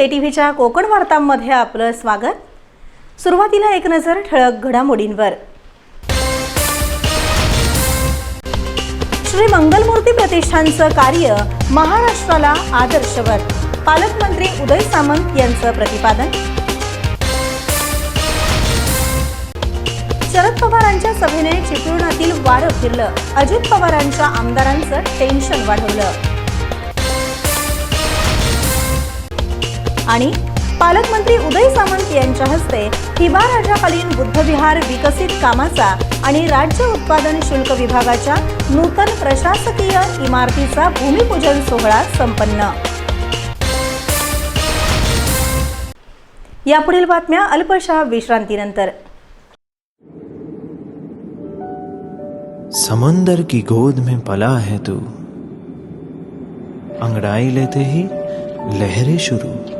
नमस्कार के टी व्हीच्या कोकण वार्तांमध्ये आपलं स्वागत. सुरुवातीला एक नजर ठळक घडामोडींवर. श्री मंगलमूर्ती प्रतिष्ठानचं कार्य महाराष्ट्राला आदर्शवत पालकमंत्री उदय सामंत यांचं प्रतिपादन. शरद पवारांच्या सभेने चिपळुणातील वारं फिरलं. अजित पवारांच्या आमदारांचं टेन्शन वाढवलं. आणि पालकमंत्री उदय सामंत यांच्या हस्ते हिबा राजाकालीन बुद्धविहार विकसित कामाचा आणि राज्य उत्पादन शुल्क विभागाच्या नूतन प्रशासकीय इमारतीचा भूमिपूजन सोहळा संपन्न. यापुढील बातम्या अल्पशा विश्रांतीनंतर. समंदर की गोद में पला है तू। अंगड़ाई लेते ही लहरें शुरू।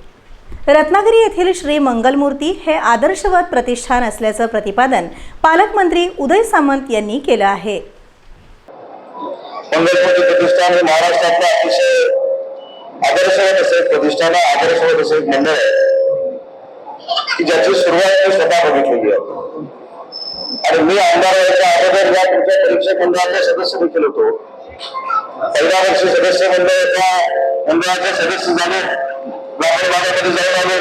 रत्नागिरी येथील श्री मंगलमूर्ती हे आदर्शवत प्रतिष्ठान असल्याचं प्रतिपादन पालकमंत्री उदय सामंत यांनी केलं आहे. मंगलमूर्ती प्रतिष्ठान हे महाराष्ट्रातलं अतिशय आदर्शवत असं प्रतिष्ठान आदर्शवत असं एक मंडळ आहे. की ज्याची सुरुवात मी स्वतः बघितलेली आहे. आणि मी आमदार व्हायच्या अगोदर या तुमच्या परीक्षक मंडळाचे सदस्य देखील होतो. पहिल्या वर्षी सदस्य मंडळाच्या मंडळाचे सदस्य झाले ग्रामीण भागामध्ये जाऊन आलो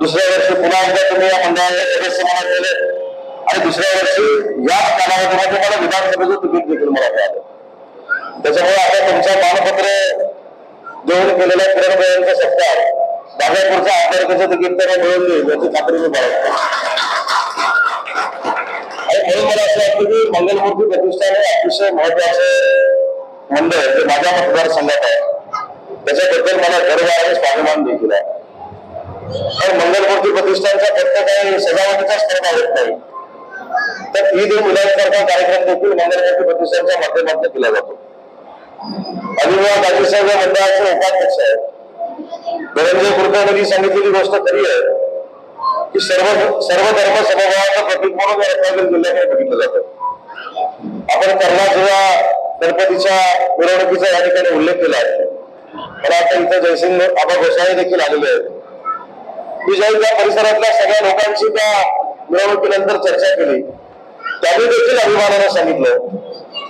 दुसऱ्या वर्षी पुन्हा एकदा तुम्ही या मंडळाला सदस्य म्हणून केले आणि दुसऱ्या वर्षी याच कालावधीमध्ये मला विधानसभेचं तिकीट देखील मला मिळालं. त्याच्यामुळे आता तुमचं मानपत्र देऊन केलेल्या किरणबाईंचा सत्कार दहाव्यापुरच्या आमदारकीचं तिकीट त्यांना मिळून देईल याची खात्री मी बाळगतो. आणि म्हणून मला असं वाटतं की मंगलमूर्ती प्रतिष्ठान हे अतिशय महत्वाचं मंडळ जे माझ्या मतदारसंघात आहे. त्याच्याबद्दल मला गर्व आहे स्वाभिमान देखील आहे. तर मंगलमूर्ती प्रतिष्ठानचा फक्त काही सजावटीचा स्पर्धा होत नाही. तर ईद उल मुलांसारखा कार्यक्रम देखील मंगलमूर्ती प्रतिष्ठानच्या माध्यमातून केला जातो. अभिनव गाजीसाहेब या मंडळाचे उपाध्यक्ष आहेत. धनंजय कुलकर्णी सांगितलेली गोष्ट खरी आहे की सर्व सर्व धर्म समभावाचं प्रतीक म्हणून या रत्नागिरी जिल्ह्याकडे बघितलं जातं. आपण कर्णा जेव्हा गणपतीच्या मिरवणुकीचा या ठिकाणी उल्लेख केला आहे. मला आता जयसिंग आबा गोसाळे देखील आलेले आहेत. मी ज्या परिसरातल्या सगळ्या लोकांची त्या मिरवणुकीनंतर चर्चा केली. त्यांनी देखील अभिमानानं सांगितलं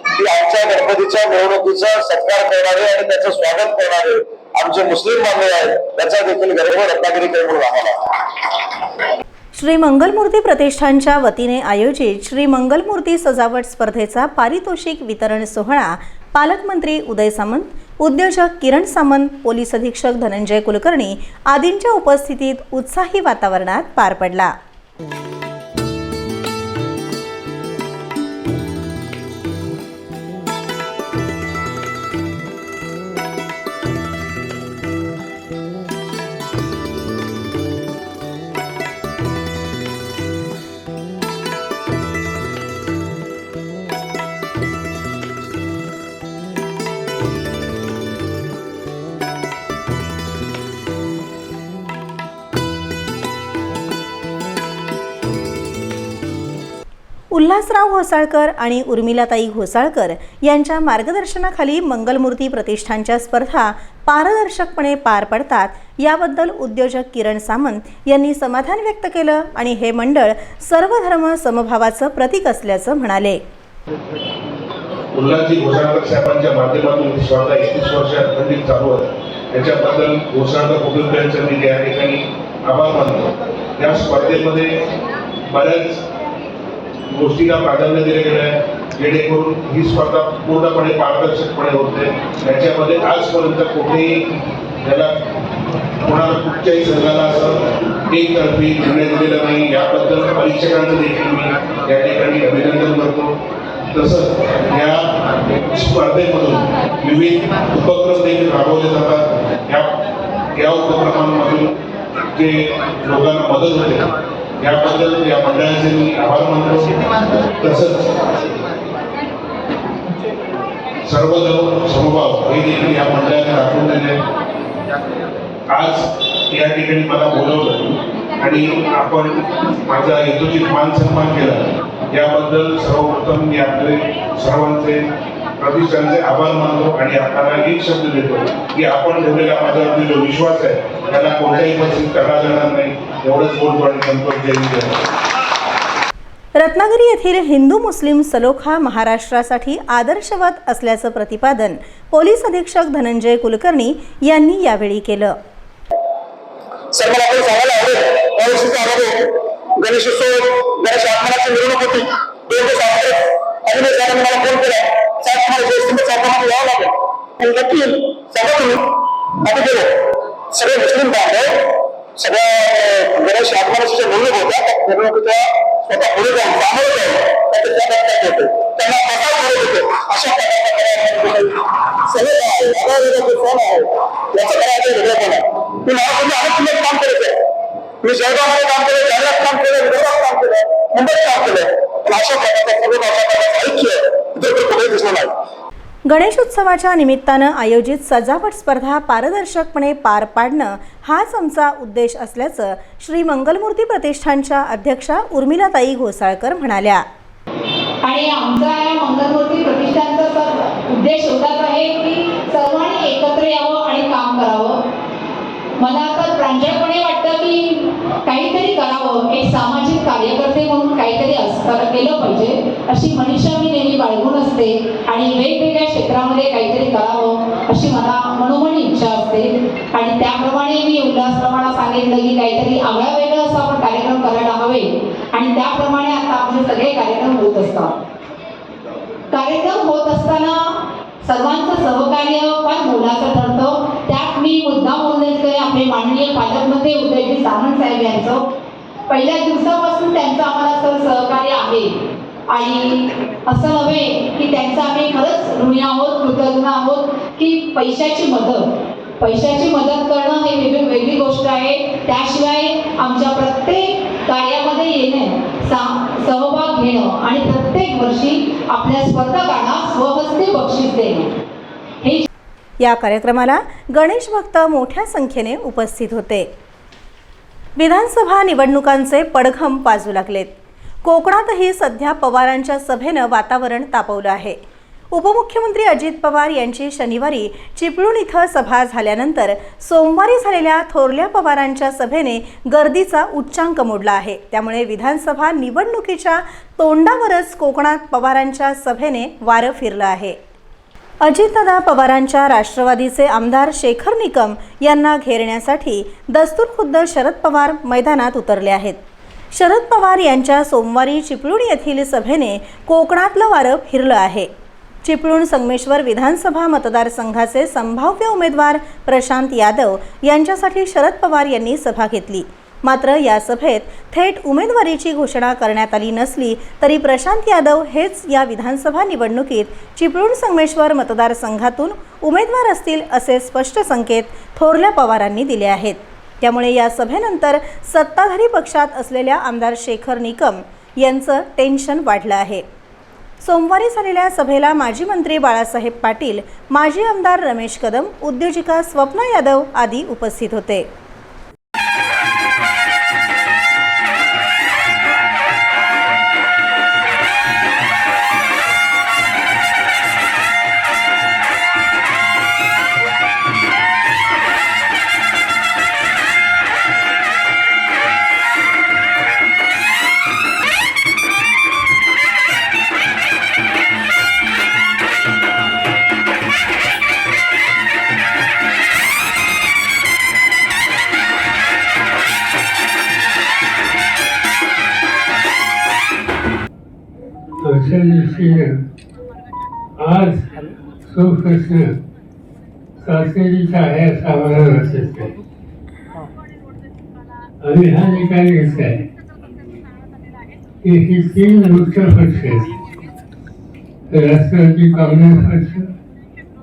की आमच्या गणपतीच्या मिरवणुकीचा सत्कार करणारे आणि त्याचं स्वागत करणारे आमचे मुस्लिम बांधव आहेत त्याचा देखील गर्व रत्नागिरीकडे म्हणून आम्हाला श्री मंगलमूर्ती प्रतिष्ठानच्या वतीने आयोजित श्री मंगलमूर्ती सजावट स्पर्धेचा पारितोषिक वितरण सोहळा पालकमंत्री उदय सामंत उद्योजक किरण सामंत पोलीस अधीक्षक धनंजय कुलकर्णी आदींच्या उपस्थितीत उत्साही वातावरणात पार पडला. उल्हासराव घोसाळकर आणि उर्मिलाताई घोसाळकर यांच्या मार्गदर्शनाखाली मंगलमूर्ती प्रतिष्ठानच्या स्पर्धा पारदर्शकपणे पार पडतात. याबद्दल उद्योजक किरण सामंत यांनी समाधान व्यक्त केलं आणि हे मंडळ सर्व धर्म समभावाचं प्रतीक असल्याचं म्हणाले. उल्हासजी घोसाळकर साहेबांच्या माध्यमातून ही स्पर्धा एकतीस वर्ष अखंडित चालू आहे. त्याच्याबद्दल घोसाळकर कुटुंबियांचं मी या ठिकाणी आभार मानतो. या स्पर्धेमध्ये बऱ्याच गोष्टीला प्राधान्य दिले गेलं आहे. जेणेकरून ही स्पर्धा पूर्णपणे पारदर्शकपणे होते. याच्यामध्ये आजपर्यंत कुठेही त्याला कोणाला कुठच्याही संघाला असं एकतर्फी निर्णय दिलेला नाही. याबद्दल परीक्षकांचं देखील मी या ठिकाणी अभिनंदन करतो. तसंच या स्पर्धेमधून विविध उपक्रम देखील राबवले जातात. या या उपक्रमांमधून जे लोकांना मदत होते याबद्दल या मंडळाचे मी आभार मानतो तसंच सर्वधर्म समभाव हे देखील या मंडळाने दाखवून दिले. आज या ठिकाणी मला बोलवलं आणि आपण माझा हेतूचित मान सन्मान केला. याबद्दल सर्वप्रथम मी आपले सर्वांचे प्रतिष्ठानचे आभार मानतो आणि आपल्याला एक शब्द देतो की आपण ठेवलेला माझ्यावरती जो विश्वास आहे त्याला कोणत्याही परिस्थितीत करा जाणार नाही. एवढंच बोलतो आणि संतोष जय रत्नागिरी येथील हिंदू मुस्लिम सलोखा महाराष्ट्रासाठी आदर्शवत असल्याचं प्रतिपादन पोलीस अधीक्षक धनंजय कुलकर्णी यांनी यावेळी केलं. सर मला आपण सांगायला आवडेल या वर्षीचा अनुभव गणेशोत्सव गणेश आत्मनाची मिरवणूक होती. दोन दिवस अगोदर अभिनय सरांनी मला फोन केला. सात मला जयस्तंभ चौकामध्ये यावं लागेल आणि नक्की सांगा तुम्ही आम्ही गेलो सगळे मुस्लिम बांधव सगळ्या गणेश आत्मनाची जे होत्या त्या मिरवणुकीच्या स्वतः पुढे जाऊन सामोरं जाऊन त्याचे त्या करतात त्यांना कसा करत होते अशा प्रकारचा सगळे आहे आधार आहे याचं करायचं वेगळं पण आहे मी महाराष्ट्रामध्ये अनेक काम केलं आहे मी जळगावमध्ये काम केलं जालन्यात काम केलं विदर्भात काम केलं मुंबईत काम केलं पण अशा प्रकारचा सर्व अशा प्रकारचं ऐक्य इतर कुठेही गणेशोत्सवाच्या निमित्तानं आयोजित सजावट स्पर्धा पारदर्शकपणे पार पाडणं हाच आमचा उद्देश असल्याचं श्री मंगलमूर्ती प्रतिष्ठानच्या अध्यक्षा उर्मिलाताई घोसाळकर म्हणाल्या. आणि आमचा या मंगलमूर्ती प्रतिष्ठानचा उद्देश होताच आहे की सर्वांनी एकत्र यावं आणि काम करावं. मला आता प्रांजळपणे वाटतं की काहीतरी करावं एक सामाजिक कार्यकर्ते म्हणून काहीतरी अस- केलं पाहिजे. अशी मनीषा मी नेहमी बाळगून असते आणि वेगवेगळ्या क्षेत्रामध्ये काहीतरी करावं अशी मला मनोमनी इच्छा असते. आणि त्याप्रमाणे मी उल्हासप्रमाणे सांगितलं की काहीतरी आगळा वेगळा असं आपण कार्यक्रम करायला हवे. आणि त्याप्रमाणे आता आपले सगळे कार्यक्रम होत असतात. कार्यक्रम होत असताना सर्वांचं सहकार्य फार मोलाचं ठरतं. त्यात मी मुद्दा उल्लेख करेन आपले माननीय पालकमंत्री उदयजी सामंत साहेब यांचं. पहिल्या दिवसापासून त्यांचं आम्हाला सर सहकार्य आहे. आणि असं नव्हे की त्यांचं आम्ही खरंच ऋणी आहोत कृतज्ञ आहोत की पैशाची मदत. पैशाची मदत करणं हे वेगळी वेगळी गोष्ट आहे. त्याशिवाय आमच्या प्रत्येक कार्यामध्ये येणं सा- सहभाग घेणं आणि प्रत्येक वर्षी आपल्या स्पर्धकांना स्वहस्ते बक्षीस देणं. हे या कार्यक्रमाला गणेश भक्त मोठ्या संख्येने उपस्थित होते. विधानसभा निवडणुकांचे पडघम पाजू लागलेत. कोकणातही सध्या पवारांच्या सभेनं वातावरण तापवलं आहे. उपमुख्यमंत्री अजित पवार यांची शनिवारी चिपळूण इथं सभा झाल्यानंतर सोमवारी झालेल्या थोरल्या पवारांच्या सभेने गर्दीचा उच्चांक मोडला आहे. त्यामुळे विधानसभा निवडणुकीच्या तोंडावरच कोकणात पवारांच्या सभेने वारं फिरलं आहे. अजितदादा पवारांच्या राष्ट्रवादीचे आमदार शेखर निकम यांना घेरण्यासाठी दस्तूरखुद्द शरद पवार मैदानात उतरले आहेत. शरद पवार यांच्या सोमवारी चिपळूण येथील सभेने कोकणातलं वारं फिरलं आहे. चिपळूण संगमेश्वर विधानसभा मतदारसंघाचे संभाव्य उमेदवार प्रशांत यादव यांच्यासाठी शरद पवार यांनी सभा घेतली. मात्र या सभेत थेट उमेदवारीची घोषणा करण्यात आली नसली तरी प्रशांत यादव हेच या विधानसभा निवडणुकीत चिपळूण संगमेश्वर मतदारसंघातून उमेदवार असतील असे स्पष्ट संकेत थोरल्या पवारांनी दिले आहेत. त्यामुळे या सभेनंतर सत्ताधारी पक्षात असलेल्या आमदार शेखर निकम यांचं टेन्शन वाढलं आहे. सोमवारी झालेल्या सभेला माजी मंत्री बाळासाहेब पाटील माजी आमदार रमेश कदम उद्योजिका स्वप्ना यादव आदी उपस्थित होते. आमच्या आज सुकृष्ण प्रश्न चाचणीचा आहे असं आम्हाला वाटत नाही हा निकाल घेतलाय की ही तीन मुख्य पक्ष आहेत. राष्ट्रवादी काँग्रेस पक्ष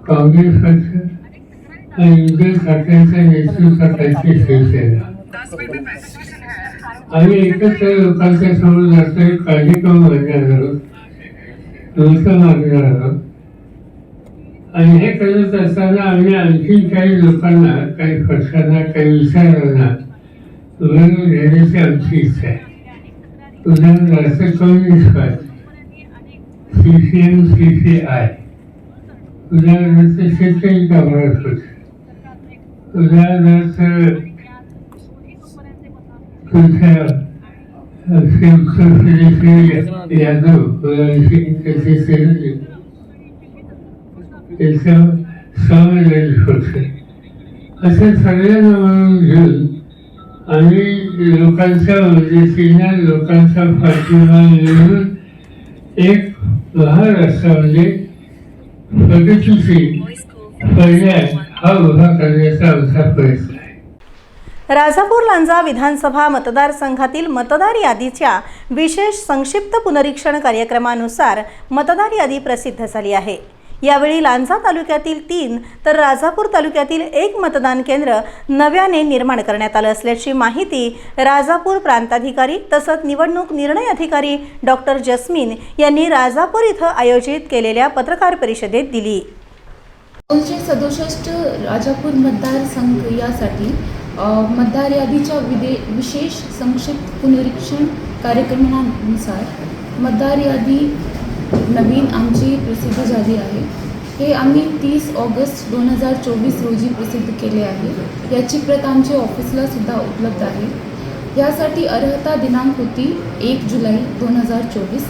काँग्रेस पक्ष आणि उद्धव ठाकरेंच्या नेतृत्वाखालची शिवसेना. आम्ही एकत्र लोकांच्या समोर जातोय काळजी करून मागणार आहोत नमस्कार मागणार आणि हे करत असताना आम्ही आणखी काही लोकांना काही पक्षांना काही विचारांना वळून घेण्याची आमची इच्छा आहे. उदाहरण राष्ट्र communist party C C M C C I उदाहरणार्थ शेतकरी कामगार पक्ष उदाहरणार्थ तुमच्या श्री यादव त्याच्या पक्ष असं सगळ्यांना म्हणून घेऊन आम्ही लोकांच्या मदतीने लोकांचा पाठिंबा मिळून एक महाराष्ट्रामध्ये प्रगतीशील पर्याय हा उभा करण्याचा आमचा प्रयत्न. राजापूर लांजा विधानसभा मतदारसंघातील मतदार यादीच्या विशेष संक्षिप्त पुनरीक्षण कार्यक्रमानुसार मतदार यादी प्रसिद्ध झाली आहे. यावेळी लांजा तालुक्यातील तीन तर राजापूर तालुक्यातील एक मतदान केंद्र नव्याने निर्माण करण्यात आलं असल्याची माहिती राजापूर प्रांताधिकारी तसंच निवडणूक निर्णय अधिकारी डॉक्टर जस्मीन यांनी राजापूर इथं आयोजित केलेल्या पत्रकार परिषदेत दिली. दोनशे सदुसष्ट राजापूर मतदारसंघ यासाठी मतदार यादीच्या विदे विशेष संक्षिप्त पुनरीक्षण कार्यक्रमानुसार मतदार यादी नवीन आमची प्रसिद्ध झाली आहे. हे आम्ही तीस ऑगस्ट दोन हजार चोवीस रोजी प्रसिद्ध केले आहे. याची प्रत आमच्या ऑफिसला सुद्धा उपलब्ध आहे. यासाठी अर्हता दिनांक होती एक जुलै दोन हजार चोवीस.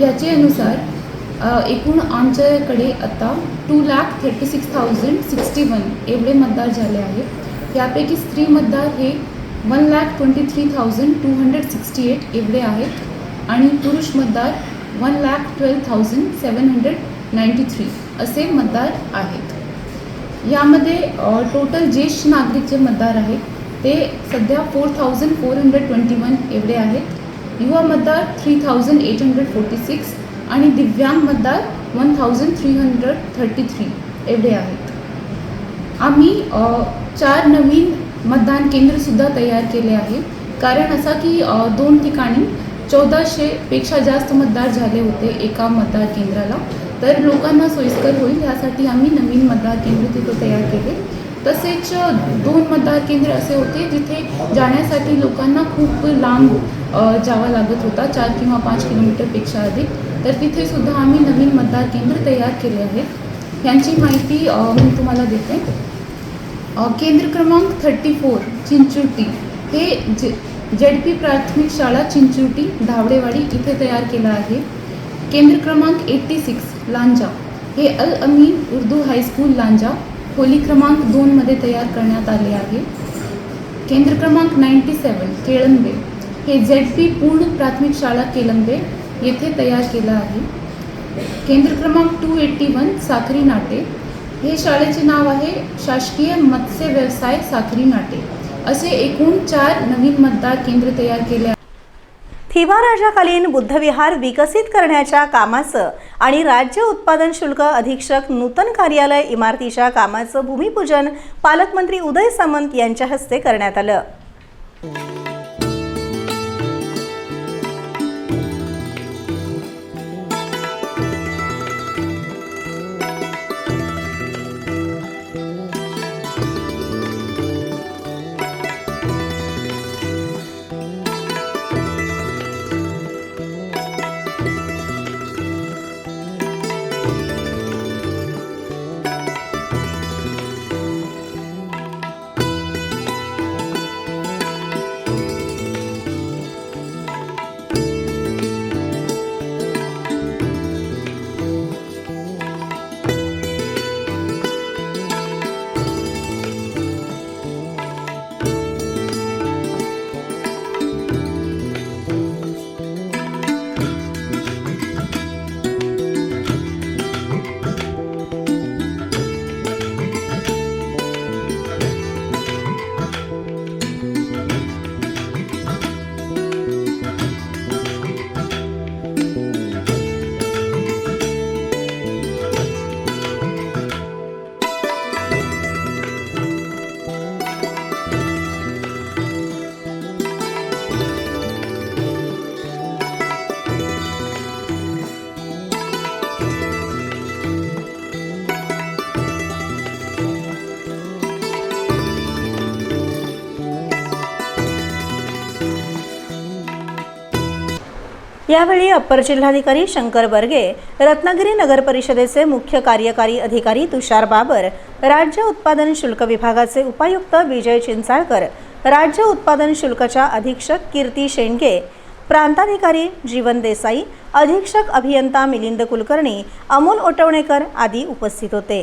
याचे अनुसार एकूण आमच्याकडे आता two lakh thirty six thousand sixty one एवढे मतदार झाले आहेत. यापैकी स्त्री मतदार हे one lakh twenty three thousand two hundred sixty eight एवढे आहेत आणि पुरुष मतदार one lakh twelve thousand seven hundred ninety three असे मतदार आहेत. यामध्ये टोटल ज्येष्ठ नागरिक जे मतदार आहेत ते सध्या four thousand four hundred twenty one एवढे आहेत. युवा मतदार three thousand eight hundred forty six आणि दिव्यांग मतदार one thousand three hundred thirty three एवढे आहेत. आम्ही चार नवीन मतदान केंद्रसुद्धा तयार केले आहे कारण असा की दोन ठिकाणी चौदाशेपेक्षा जास्त मतदार झाले होते एका मतदार केंद्राला. तर लोकांना सोयीस्कर होईल यासाठी आम्ही नवीन मतदार केंद्र तिथं तयार केले. तसेच दोन मतदार केंद्र असे होते जिथे जाण्यासाठी लोकांना खूप लांब जावा जावं लागत होता चार किंवा पाच किलोमीटरपेक्षा अधिक. तर तिथेसुद्धा आम्ही नवीन मतदार केंद्र तयार केले आहेत. ह्यांची माहिती मी तुम्हाला देते. केंद्र क्रमांक थर्टी फोर चिंचुटी. हे जे जेड पी प्राथमिक शाळा चिंचुटी धावडेवाडी इथे तयार केलं आहे. केंद्र क्रमांक एट्टी सिक्स लांजा. हे अल अमीन उर्दू हायस्कूल लांजा. खोली क्रमांक दोनमध्ये तयार करण्यात आले आहे. केंद्र क्रमांक नाईंटी सेवन केळंबे. हे झेड पी पूर्ण प्राथमिक शाळा केळंबे येथे तयार केलं आहे. केंद्र क्रमांक टू एट्टी वन साखरी नाटे. हे शाळेचे नाव आहे शासकीय मत्स्य व्यवसाय साखरी नाटे. असे एकूण चार नवीन मतदार केंद्र तयार केले थिबा राजाकालीन बुद्धविहार विकसित करण्याच्या कामाचं आणि राज्य उत्पादन शुल्क अधीक्षक नूतन कार्यालय इमारतीच्या कामाचं भूमिपूजन पालकमंत्री उदय सामंत यांच्या हस्ते करण्यात आलं. यावेळी अप्पर जिल्हाधिकारी शंकर बर्गे रत्नागिरी नगर परिषदेचे मुख्य कार्यकारी अधिकारी तुषार बाबर राज्य उत्पादन शुल्क विभागाचे उपायुक्त विजय चिंचाळकर राज्य उत्पादन शुल्कच्या अधीक्षक कीर्ती शेंडगे प्रांताधिकारी जीवन देसाई अधीक्षक अभियंता मिलिंद कुलकर्णी अमोल ओटवणेकर आदी उपस्थित होते.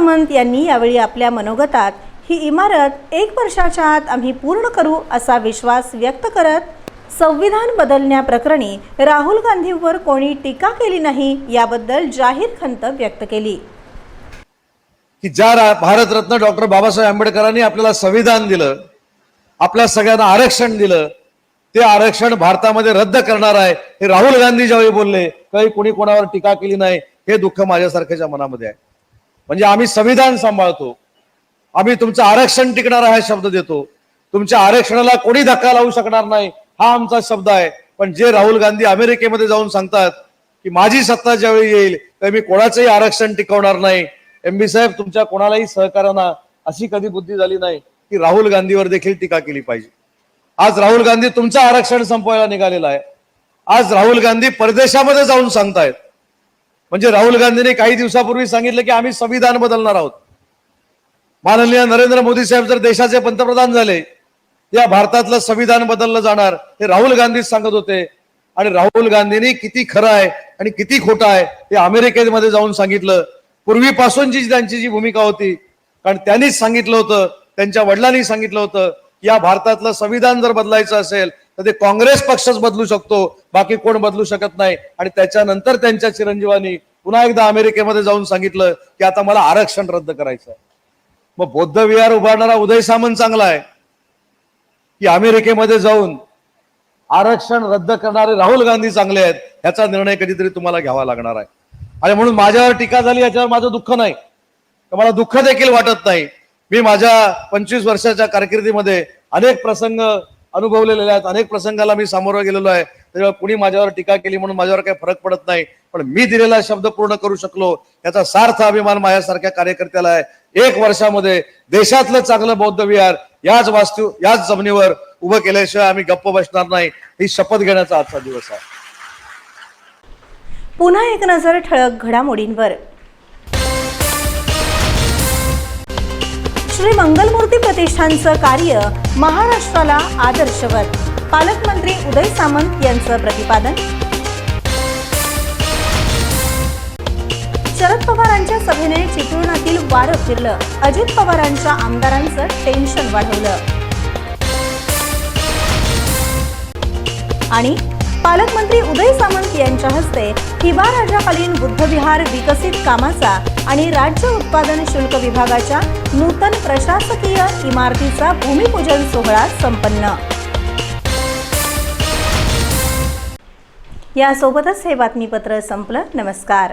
सामंत यांनी यावेळी आपल्या मनोगतात ही इमारत एक वर्षाच्या आत आम्ही पूर्ण करू असा विश्वास व्यक्त करत संविधान बदलण्याप्रकरणी राहुल गांधींवर कोणी टीका केली नाही याबद्दल जाहीर खंत व्यक्त केली. की ज्या भारतरत्न डॉक्टर बाबासाहेब आंबेडकरांनी आपल्याला संविधान दिलं आपल्या सगळ्यांना आरक्षण दिलं ते आरक्षण भारतामध्ये रद्द करणार आहे हे राहुल गांधी ज्यावेळी बोलले काही कोणी कोणावर टीका केली नाही हे दुःख माझ्यासारख्याच्या मनामध्ये आहे. म्हणजे आम्ही संविधान सांभाळतो. आम्ही तुमचं आरक्षण टिकणार आहे हा शब्द देतो. तुमच्या आरक्षणाला कोणी धक्का लावू शकणार नाही हा आमचा शब्द आहे. पण जे राहुल गांधी अमेरिकेमध्ये जाऊन सांगतात की माझी सत्ता ज्यावेळी येईल तर मी कोणाचंही आरक्षण टिकवणार नाही. एम बी साहेब तुमच्या कोणालाही सहकार्यांना अशी कधी बुद्धी झाली नाही की राहुल गांधीवर देखील टीका केली पाहिजे. आज राहुल गांधी तुमचं आरक्षण संपवायला निघालेलं आहे. आज राहुल गांधी परदेशामध्ये जाऊन सांगतायत. म्हणजे राहुल गांधीने काही दिवसापूर्वी सांगितलं की आम्ही संविधान बदलणार आहोत. माननीय नरेंद्र मोदी साहेब जर देशाचे पंतप्रधान झाले या भारतातलं संविधान बदललं जाणार हे राहुल गांधीच सांगत होते. आणि राहुल गांधींनी किती खरं आहे आणि किती खोटं आहे हे अमेरिकेमध्ये जाऊन सांगितलं. पूर्वीपासूनची जी त्यांची जी भूमिका होती कारण त्यांनीच सांगितलं होतं त्यांच्या वडिलांनी सांगितलं होतं या भारतातलं संविधान जर बदलायचं असेल तर ते काँग्रेस पक्षच बदलू शकतो बाकी कोण बदलू शकत नाही. आणि त्याच्यानंतर त्यांच्या चिरंजीवानी पुन्हा एकदा अमेरिकेमध्ये जाऊन सांगितलं की आता मला आरक्षण रद्द करायचं आहे मग बौद्ध विहार उभारणारा उदय सामंत चांगला आहे. की अमेरिकेमध्ये जाऊन आरक्षण रद्द करणारे राहुल गांधी चांगले आहेत ह्याचा निर्णय कधीतरी तुम्हाला घ्यावा लागणार आहे. आणि म्हणून माझ्यावर टीका झाली याच्यावर माझं दुःख नाही. तर मला दुःख देखील वाटत नाही. मी माझ्या पंचवीस वर्षाच्या कारकिर्दीमध्ये अनेक प्रसंग अनुभवलेले आहेत. अनेक प्रसंगाला मी सामोरं गेलेलो आहे. त्याच्यामुळे कुणी माझ्यावर टीका केली म्हणून माझ्यावर काही फरक पडत नाही. पण मी दिलेला शब्द पूर्ण करू शकलो. याचा सार्थ अभिमान माझ्यासारख्या कार्यकर्त्याला आहे. एक वर्षामध्ये देशातलं चांगलं बौद्ध विहार याच वास्तू याच जमिनीवर उभं केल्याशिवाय आम्ही गप्प बसणार नाही. ही शपथ घेण्याचा आजचा दिवस आहे. पुन्हा एक नजर ठळक घडामोडींवर. श्री मंगलमूर्ती प्रतिष्ठानचं कार्य महाराष्ट्राला आदर्शवत. पालकमंत्री उदय सामंत यांचं प्रतिपादन. शरद पवारांच्या सभेने चिपळुणातील वारं फिरलं. अजित पवारांच्या आमदारांचं टेन्शन वाढवलं. आणि पालकमंत्री उदय सामंत यांच्या हस्ते हिबा राजाकालीन बुद्धविहार विकसित कामाचा आणि राज्य उत्पादन शुल्क विभागाच्या नूतन प्रशासकीय इमारतीचा भूमिपूजन सोहळा संपन्न. यासोबतच हे बातमीपत्र संपलं. नमस्कार.